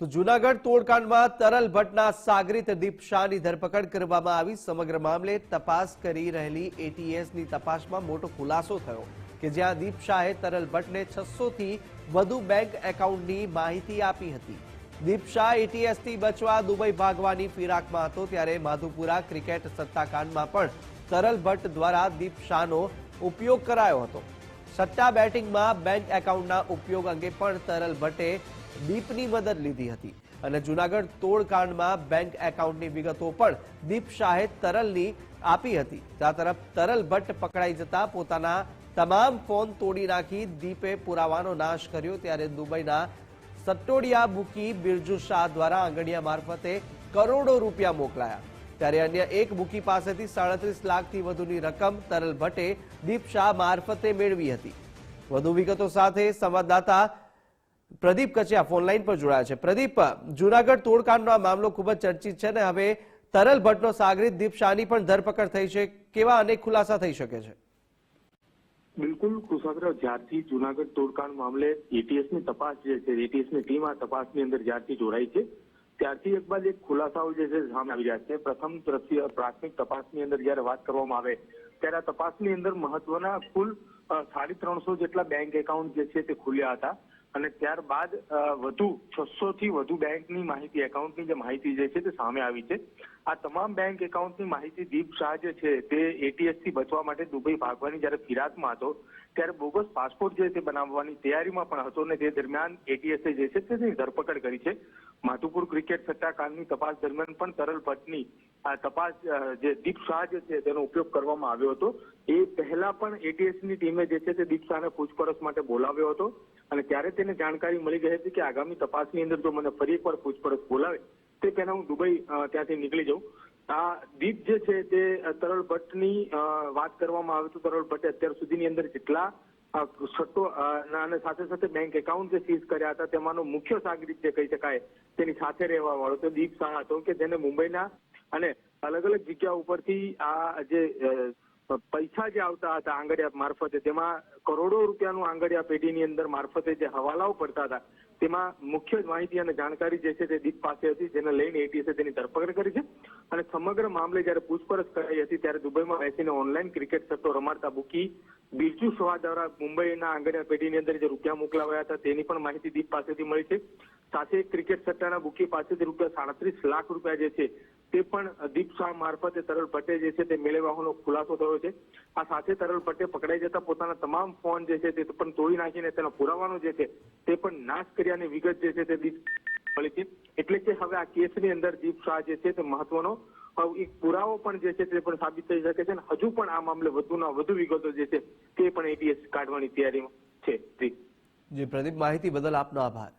તો જુનાગઢ તોડકાંડમાં તરલ ભટ્ટના સાગરિત દીપ શાહની ધરપકડ કરવામાં આવી. સમગ્ર મામલે તપાસ કરી રહેલી એટીએસની તપાસમાં મોટો ખુલાસો થયો કે જ્યાં દીપ શાહે તરલ ભટ્ટને છસોથી વધુ બેંક એકાઉન્ટની માહિતી આપી હતી. દીપ શાહ એટીએસથી બચવા દુબઈ ભાગવાની ફિરાકમાં હતો ત્યારે માધુપુરા ક્રિકેટ સત્તાકાંડમાં પણ તરલ ભટ્ટ દ્વારા દીપ શાહનો ઉપયોગ કરાયો હતો. સટ્ટા બેટિંગમાં બેંક એકાઉન્ટના ઉપયોગ અંગે પણ તરલ ભટ્ટે દીપની મદદ લીધી હતી અને જુનાગઢ તોડકાંડમાં બેંક એકાઉન્ટની વિગતો પણ દીપ શાહે તરલની આપી હતી. આ તરફ તરલ ભટ્ટ પકડાઈ જતા પોતાના તમામ ફોન તોડી નાખી દીપે પુરાવાનો નાશ કર્યો. ત્યારે દુબઈના સટ્ટોડિયા બુકી બિરજુ શાહ દ્વારા આંગણિયા મારફતે કરોડો રૂપિયા મોકલાયા. ત્યારે અન્ય એક બુકી પાસેથી સાડત્રીસ લાખથી વધુની રકમ તરલ ભટ્ટે દીપ શાહ મારફતે મેળવી હતી. વધુ વિગતો સાથે સંવાદદાતા પ્રદીપ કચિયા ફોનલાઈન પર જોડાયા છે. પ્રદીપ, જુનાગઢ તોડકાંડનો આ મામલો ખૂબ જ ચર્ચિત છે ને હવે તરલ ભટ્ટનો સાગરીત દીપ શાહની પણ ધરપકડ થઈ છે. કેવા અનેક ખુલાસા થઈ શકે છે? બિલકુલ કુશાગ્ર જ્યારથી જુનાગઢ તોડકાંડ મામલે એટીએસની તપાસ જે છે એટીએસની ટીમ આ તપાસની અંદર જ્યારથી જોડાઈ છે, ત્યારથી એક બાદ એક ખુલાસાઓ જે છે સામે આવી રહ્યા છે. પ્રથમ દ્રશ્ય, પ્રાથમિક તપાસની અંદર જયારે વાત કરવામાં આવે, ત્યારે આ તપાસની અંદર મહત્વના કુલ સાડી ત્રણસો જેટલા બેંક એકાઉન્ટ જે છે તે ખુલ્યા હતા. અને ત્યારબાદ વધુ છસો થી વધુ બેંકની માહિતી, એકાઉન્ટની જે માહિતી જે છે તે સામે આવી છે. આ તમામ બેંક એકાઉન્ટની માહિતી દીપ શાહ જે છે તે એટીએસથી બચવા માટે દુબઈ ભાગવાની જ્યારે ફિરાદમાં હતો, ત્યારે બોગસ પાસપોર્ટ જે છે બનાવવાની તૈયારીમાં પણ હતો અને તે દરમિયાન એટીએસએ જે છે તેની ધરપકડ કરી છે. માધુપુર ક્રિકેટ સટ્ટાકાંડની તપાસ દરમિયાન પણ તરલ ભટ્ટની આ તપાસ જે દીપ શાહ જે છે તેનો ઉપયોગ કરવામાં આવ્યો હતો. એ પહેલા પણ એટીએસની ટીમે જે છે તે દીપ શાહને પૂછપરછ માટે બોલાવ્યો હતો અને ત્યારે તેને જાણકારી મળી ગઈ હતી કે આગામી તપાસની અંદર જો મને ફરી એકવાર પૂછપરછ બોલાવે તે પહેલા હું દુબઈ ત્યાંથી નીકળી જાઉં. આ દીપ જે છે તે તરલ ભટ્ટની વાત કરવામાં આવે તો તરલ ભટ્ટે અત્યાર સુધીની અંદર જેટલા સટ્ટો અને સાથે સાથે બેંક એકાઉન્ટ જે સીઝ કર્યા હતા તેમાંનો મુખ્ય સાગરિત જે કહી શકાય તેની સાથે રહેવા વાળો તો દીપ શાહ હતો કે જેને મુંબઈના અને અલગ અલગ જગ્યા ઉપરથી આ જે પૈસા જે આવતા હતા આંગડિયા મારફતે તેમાં કરોડો રૂપિયાનું આંગડિયા પેઢીની અંદર મારફતે જે હવાલાઓ પડતા હતા, તેમાં મુખ્ય માહિતી અને જાણકારી જે છે તે દીપ પાસે હતી, જેને લઈને એટીએસે તેની ધરપકડ કરી છે. અને સમગ્ર મામલે જ્યારે પૂછપરછ કરાઈ હતી, ત્યારે દુબઈમાં બેસીને ઓનલાઈન ક્રિકેટ સટ્ટો રમાડતા બુકી બિરજુ સવા દ્વારા મુંબઈના આંગણિયા પેઢીની અંદર જે રૂપિયા મોકલાવ્યા હતા, તેની પણ માહિતી દીપ પાસેથી મળી છે. સાથે ક્રિકેટ સટ્ટાના બુકી પાસેથી રૂપિયા સાડત્રીસ લાખ રૂપિયા જે છે તે પણ દીપ મારફતે તરલ ભટ્ટે જે છે તે મેળવવાનો ખુલાસો થયો છે. આ સાથે તરલ ભટ્ટે પકડાઈ જતા પોતાના તમામ ફોન જે છે તે પણ તોડી નાખીને તેનો પુરાવાનો જે છે તે પણ નાશ કર્યાની વિગત જે છે તે મળી છે એટલે કે હવે આ કેસની અંદર દીપ શાહ જે છે તે મહત્વનો એક પુરાવો પણ જે છે તે પણ સાબિત થઈ શકે છે અને હજુ પણ આ મામલે વધુના વધુ વિગતો જે છે તે પણ એટીએસ કાઢવાની તૈયારીમાં છે. જી, પ્રદીપ, માહિતી બદલ આપનો આભાર.